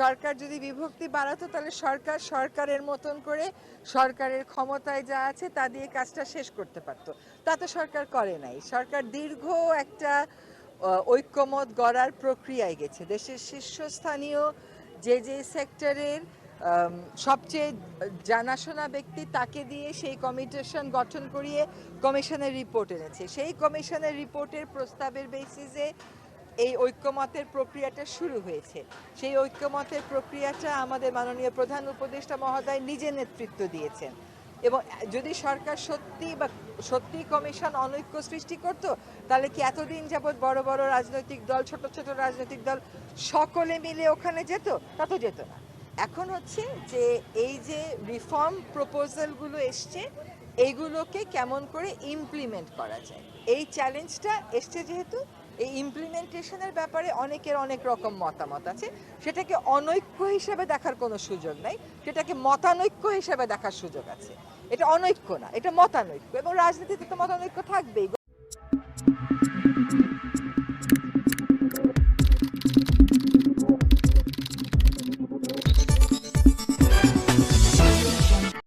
সরকার যদি বিভক্তি বাড়াতো, তাহলে সরকার সরকারের মতন করে সরকারের ক্ষমতায় যা আছে তা দিয়ে কাজটা শেষ করতে পারতো। তা তো সরকার করে নাই। সরকার দীর্ঘ একটা ঐক্যমত গড়ার প্রক্রিয়ায় গেছে। দেশের শীর্ষস্থানীয় যে যে সেক্টরের সবচেয়ে জানাশোনা ব্যক্তি তাকে দিয়ে সেই কমিশন গঠন করিয়ে কমিশনের রিপোর্ট এনেছে। সেই কমিশনের রিপোর্টের প্রস্তাবের বেসিসে এই ঐক্যমতের প্রক্রিয়াটা শুরু হয়েছে। সেই ঐক্যমতের প্রক্রিয়াটা আমাদের মাননীয় প্রধান উপদেষ্টা মহোদয় নিজে নেতৃত্ব দিয়েছেন। এবং যদি সরকার সত্যি বা সত্যি কমিশন অনৈক্য সৃষ্টি করত, তাহলে কি এতদিন যাবৎ বড় বড় রাজনৈতিক দল, ছোট ছোট রাজনৈতিক দল সকলে মিলে ওখানে যেত? তা তো যেত না। এখন হচ্ছে যে এই যে রিফর্ম প্রপোজালগুলো এসছে, এইগুলোকে কেমন করে ইমপ্লিমেন্ট করা যায়? এই চ্যালেঞ্জটা এসছে যেহেতু এই ইমপ্লিমেন্টেশনের ব্যাপারে অনেকের অনেক রকম মতামত আছে। সেটাকে অনৈক্য হিসেবে দেখার কোনো সুযোগ নাই, সেটাকে মতানৈক্য হিসেবে দেখার সুযোগ আছে। এটা অনৈক্য না, এটা মতানৈক্য এবং রাজনীতিতে তো মতানৈক্য থাকবেই।